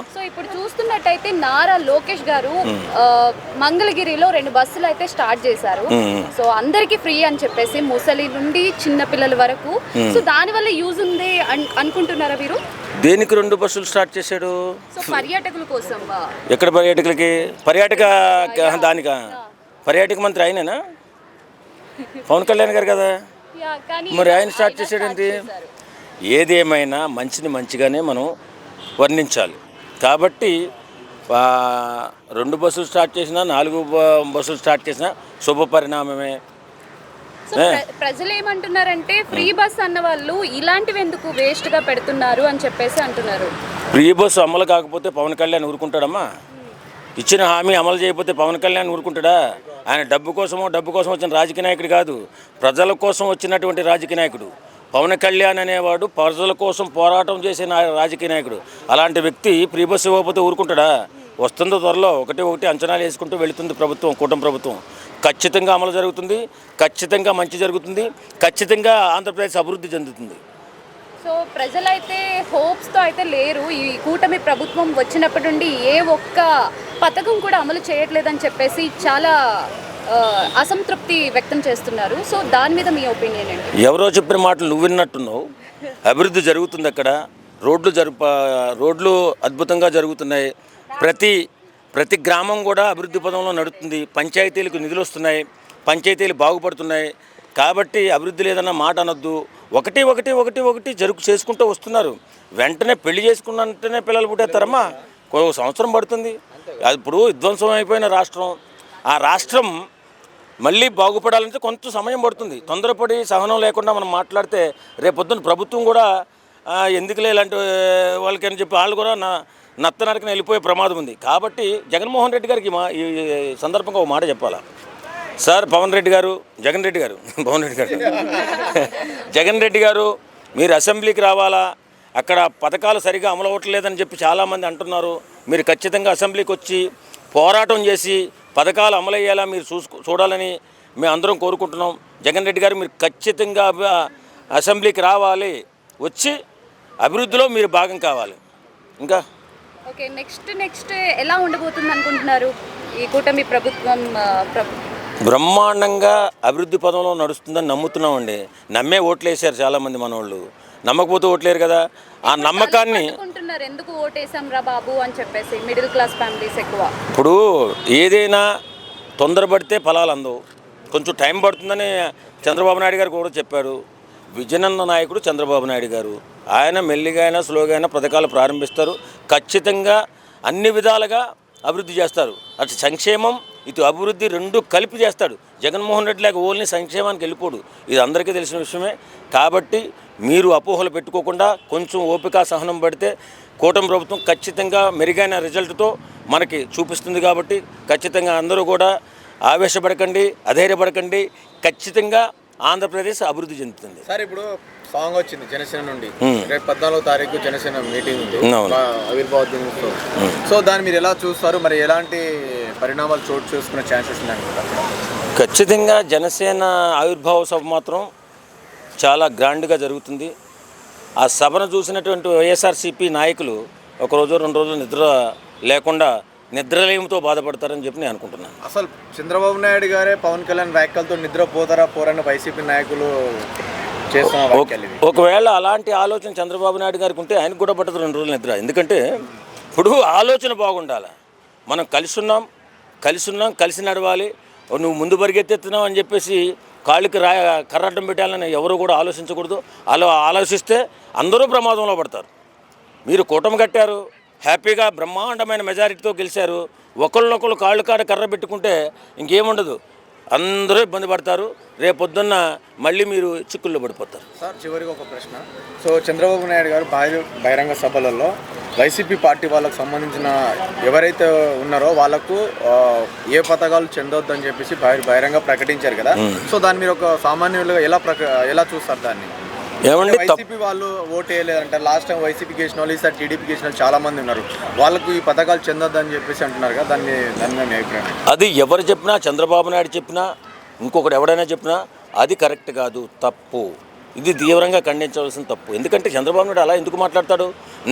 So ఇప్పుడు చూస్తున్నట్టయితే నారా లోకేష్ గారు మంగళగిరిలో రెండు బస్సులు అయితే స్టార్ట్ చేశారు. సో అందరికి ఫ్రీ అని చెప్పేసి ముసలి నుండి చిన్న పిల్లల వరకు. సో దాని వల్ల యూజ్ ఉంది అన్- అనుకుంటున్నారా మీరు? దేనికి రెండు బస్సులు స్టార్ట్ చేశాడు? పర్యాటకుల కోసం ఎక్కడ పర్యాటకులకి? పర్యాటక దానికా? పర్యాటక మంత్రి ఆయనేనా? పవన్ కళ్యాణ్ గారు కదా? మరి ఆయన స్టార్ట్ చేశారు. ఏదేమైనా మంచిని మంచిగానే మనం వర్ణించాలి. కాబట్టి రెండు బస్సులు స్టార్ట్ చేసినా నాలుగు బస్సులు స్టార్ట్ చేసినా శుభ పరిణామమే. ప్రజలు ఏమంటున్నారంటే ఫ్రీ బస్ అన్న వాళ్ళు ఇలాంటివి ఎందుకు వేస్ట్గా పెడుతున్నారు అని చెప్పేసి అంటున్నారు. ఫ్రీ బస్సు అమలు కాకపోతే పవన్ కళ్యాణ్ ఊరుకుంటాడమ్మా. ఇచ్చిన హామీ అమలు చేయకపోతే పవన్ కళ్యాణ్ ఊరుకుంటాడా? ఆయన డబ్బు కోసమో డబ్బు కోసం వచ్చిన రాజకీయ నాయకుడు కాదు. ప్రజల కోసం వచ్చినటువంటి రాజకీయ నాయకుడు. పవన్ కళ్యాణ్ అనేవాడు ప్రజల కోసం పోరాటం చేసే రాజకీయ నాయకుడు. అలాంటి వ్యక్తి ఫ్రీ బస్సు ఇవ్వకపోతే ఊరుకుంటాడా? వస్తుంది త్వరలో ఒకటి ఒకటి అంచనాలు వేసుకుంటూ వెళుతుంది ప్రభుత్వం కూటమి ప్రభుత్వం. ఖచ్చితంగా అమలు జరుగుతుంది ఖచ్చితంగా మంచి జరుగుతుంది ఖచ్చితంగా ఆంధ్రప్రదేశ్ అభివృద్ధి చెందుతుంది. సో ప్రజలైతే హోప్స్తో అయితే లేరు. ఈ కూటమి ప్రభుత్వం వచ్చినప్పటి నుండి ఏ ఒక్క పథకం కూడా అమలు చేయట్లేదని చెప్పేసి చాలా అసంతృప్తి వ్యక్తం చేస్తున్నారు. సో దాని మీద మీ ఒపీనియన్ ఏంటి? ఎవరో చెప్పిన మాటలు నువ్వు విన్నట్టున్నావు. అభివృద్ధి జరుగుతుంది అక్కడ. రోడ్లు జరుప రోడ్లు అద్భుతంగా జరుగుతున్నాయి. ప్రతి ప్రతి గ్రామం కూడా అభివృద్ధి పదంలో నడుస్తుంది. పంచాయతీలకు నిధులు వస్తున్నాయి. పంచాయతీలు బాగుపడుతున్నాయి. కాబట్టి అభివృద్ధి లేదన్న మాట అనొద్దు. ఒకటి ఒకటి ఒకటి ఒకటి జరుగు చేసుకుంటూ వస్తున్నారు. వెంటనే పెళ్ళి చేసుకున్నంటేనే పిల్లలు పుట్టేస్తారమ్మా. ఒక సంవత్సరం పడుతుంది. అది ఇప్పుడు విధ్వంసం అయిపోయిన రాష్ట్రం. ఆ రాష్ట్రం మళ్ళీ బాగుపడాలంటే కొంత సమయం పడుతుంది. తొందరపడి సహనం లేకుండా మనం మాట్లాడితే రేపొద్దున ప్రభుత్వం కూడా ఎందుకులే ఇలాంటి వాళ్ళకని చెప్పి వాళ్ళు కూడా నా నత్తనరకన వెళ్ళిపోయే ప్రమాదం ఉంది. కాబట్టి జగన్మోహన్ రెడ్డి గారికి మా ఈ సందర్భంగా ఒక మాట చెప్పాలా? సార్ పవన్ రెడ్డి గారు జగన్ రెడ్డి గారు పవన్ రెడ్డి గారు. జగన్ రెడ్డి గారు మీరు అసెంబ్లీకి రావాలా? అక్కడ పథకాలు సరిగా అమలు అవ్వట్లేదని చెప్పి చాలామంది అంటున్నారు. మీరు ఖచ్చితంగా అసెంబ్లీకి వచ్చి పోరాటం చేసి పథకాలు అమలయ్యేలా మీరు చూసుకో చూడాలని మేము అందరం కోరుకుంటున్నాం. జగన్ రెడ్డి గారు మీరు ఖచ్చితంగా అసెంబ్లీకి రావాలి. వచ్చి అభివృద్ధిలో మీరు భాగం కావాలి. ఇంకా? ఓకే నెక్స్ట్ నెక్స్ట్ ఎలా ఉండబోతుంది అనుకుంటున్నారు? ఈ కూటమి ప్రభుత్వం బ్రహ్మాండంగా అభివృద్ధి పదంలో నడుస్తుందని నమ్ముతున్నామండి. నమ్మే ఓట్లు వేసారు చాలామంది మనోళ్ళు. నమ్మకపోతే ఓట్లేరు కదా. ఆ నమ్మకాన్ని అనుకుంటున్నారు ఎందుకు ఓటేసాం రా బాబు అని చెప్పేసి మిడిల్ క్లాస్ ఫ్యామిలీస్ ఎక్కువ? ఇప్పుడు ఏదైనా తొందరపడితే ఫలాలు అందవు. కొంచెం టైం పడుతుందని చంద్రబాబు నాయుడు గారు కూడా చెప్పారు. విజయనంద నాయకుడు చంద్రబాబు నాయుడు గారు. ఆయన మెల్లిగా అయినా స్లోగా అయినా పథకాలు ప్రారంభిస్తారు. ఖచ్చితంగా అన్ని విధాలుగా అభివృద్ధి చేస్తారు. అటు సంక్షేమం ఇటు అభివృద్ధి రెండు కలిపి చేస్తాడు. జగన్మోహన్ రెడ్డి లేక ఓన్లీ సంక్షేమానికి వెళ్ళిపోడు. ఇది అందరికీ తెలిసిన విషయమే. కాబట్టి మీరు అపోహలు పెట్టుకోకుండా కొంచెం ఓపిక సహనం పడితే కూటమి ప్రభుత్వం ఖచ్చితంగా మెరుగైన రిజల్ట్తో మనకి చూపిస్తుంది కాబట్టి ఖచ్చితంగా అందరూ కూడా ఆవేశపడకండి అధైర్యపడకండి. ఖచ్చితంగా ఆంధ్రప్రదేశ్ అభివృద్ధి చెందుతుంది. సార్ ఇప్పుడు సాంగ్ వచ్చింది జనసేన నుండి. రేపు పద్నాలుగో తారీఖు జనసేన మీటింగ్ ఉంది. ఆవిర్భావ దినోత్సవం. సో దాన్ని మీరు ఎలా చూస్తారు? మరి ఎలాంటి పరిణామాలు చోటు చేసుకునే ఛాన్సెస్ ఉన్నాయి ఖచ్చితంగా జనసేన ఆవిర్భావ సభ మాత్రం చాలా గ్రాండ్గా జరుగుతుంది. ఆ సభను చూసినటువంటి వైఎస్ఆర్సీపీ నాయకులు ఒక రోజు రెండు రోజులు నిద్ర లేకుండా నిద్రలేమితో బాధపడతారని చెప్పి నేను అనుకుంటున్నాను. అసలు చంద్రబాబు నాయుడు గారే పవన్ కళ్యాణ్ వ్యాఖ్యలతో నిద్ర పోతారా పోరని వైసీపీ నాయకులు ఒకవేళ అలాంటి ఆలోచన చంద్రబాబు నాయుడు గారికి ఉంటే ఆయనకు కూడా పట్టదు రెండు రోజులు నిద్ర. ఎందుకంటే ఇప్పుడు ఆలోచన బాగుండాలి. మనం కలిసి ఉన్నాం కలిసి ఉన్నాం కలిసి నడవాలి. నువ్వు ముందు పరిగెత్తెత్తున్నావు అని చెప్పేసి కాళ్ళకి రా కర్రడ్డం పెట్టాలని ఎవరు కూడా ఆలోచించకూడదు. అలా ఆలోచిస్తే అందరూ ప్రమాదంలో పడతారు. మీరు కూటమి కట్టారు హ్యాపీగా బ్రహ్మాండమైన మెజారిటీతో గెలిచారు ఒకళ్ళనొకళ్ళు కాళ్ళు కాడ కర్ర పెట్టుకుంటే ఇంకేముండదు. అందరూ ఇబ్బంది పడతారు. రేపొద్దున్న మళ్ళీ మీరు చిక్కుల్లో పడిపోతారు. సార్ చివరికి ఒక ప్రశ్న. సో చంద్రబాబు నాయుడు గారు బహిర బహిరంగ సభలలో వైసీపీ పార్టీ వాళ్ళకు సంబంధించిన ఎవరైతే ఉన్నారో వాళ్ళకు ఏ పథకాలు చెందొద్దని చెప్పేసి బహిర్- బహిరంగ ప్రకటించారు కదా. సో దాన్ని మీరు ఒక సామాన్యులుగా ఎలా ప్రక ఎలా చూస్తారు దాన్ని? ఏమండి వైసీపీ వాళ్ళు ఓటు వేయలేదంటే లాస్ట్ టైం వైసీపీ గెలిచిన వాళ్ళు ఈసారి టీడీపీ గెలిచిన వాళ్ళు చాలా మంది ఉన్నారు. వాళ్ళకు ఈ పథకాలు చెందొద్దని చెప్పేసి అంటున్నారు కదా దాన్ని దాని మీ అభిప్రాయం? అది ఎవరు చెప్పినా చంద్రబాబు నాయుడు చెప్పినా ఇంకొకటి ఎవడైనా చెప్పినా అది కరెక్ట్ కాదు తప్పు. ఇది తీవ్రంగా ఖండించవలసిన తప్పు. ఎందుకంటే చంద్రబాబు నాయుడు అలా ఎందుకు మాట్లాడతాడు?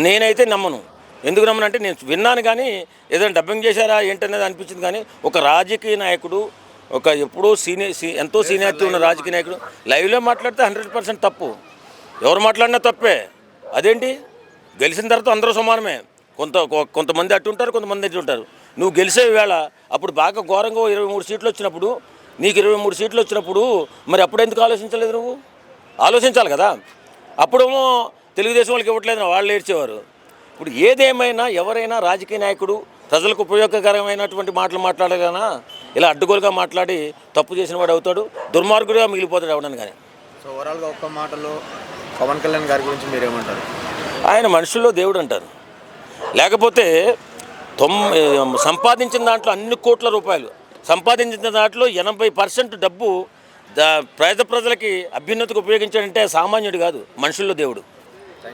నేనైతే నమ్మను. ఎందుకు నమ్మనంటే నేను విన్నాను కానీ ఏదైనా డబ్బింగ్ చేశారా ఏంటనేది అనిపించింది కానీ ఒక రాజకీయ నాయకుడు ఒక ఎప్పుడో సీనియర్ సీ ఎంతో సీనియారిటీ ఉన్న రాజకీయ నాయకుడు లైవ్లో మాట్లాడితే హండ్రెడ్ పర్సెంట్ తప్పు. ఎవరు మాట్లాడినా తప్పే. అదేంటి? గెలిచిన తర్వాత అందరూ సమానమే. కొంత కొంతమంది అటు ఉంటారు కొంతమంది ఇటు ఉంటారు. నువ్వు గెలిసే వేళ అప్పుడు బాగా ఘోరంగా ఇరవై మూడు సీట్లు వచ్చినప్పుడు నీకు ఇరవై మూడు సీట్లు వచ్చినప్పుడు మరి అప్పుడు ఎందుకు ఆలోచించలేదు నువ్వు? ఆలోచించాలి కదా. అప్పుడేమో తెలుగుదేశం వాళ్ళకి ఇవ్వట్లేదు వాళ్ళు ఏడ్చేవారు. ఇప్పుడు ఏదేమైనా ఎవరైనా రాజకీయ నాయకుడు ప్రజలకు ఉపయోగకరమైనటువంటి మాటలు మాట్లాడగానా ఇలా అడ్డుగోలుగా మాట్లాడి తప్పు చేసిన వాడు అవుతాడు దుర్మార్గుడిగా మిగిలిపోతాడు ఎవడని కానీ. సో ఓవరాల్గా ఒక్క మాటలో పవన్ కళ్యాణ్ గారి గురించి మీరేమంటారు? ఆయన మనుషుల్లో దేవుడు అంటారు. లేకపోతే తొమ్ సంపాదించిన దాంట్లో అన్ని కోట్ల రూపాయలు సంపాదించిన దాంట్లో ఎనభై పర్సెంట్ డబ్బు పేద ప్రజలకి అభ్యున్నతికి ఉపయోగించాడంటే సామాన్యుడు కాదు మనుషుల్లో దేవుడు.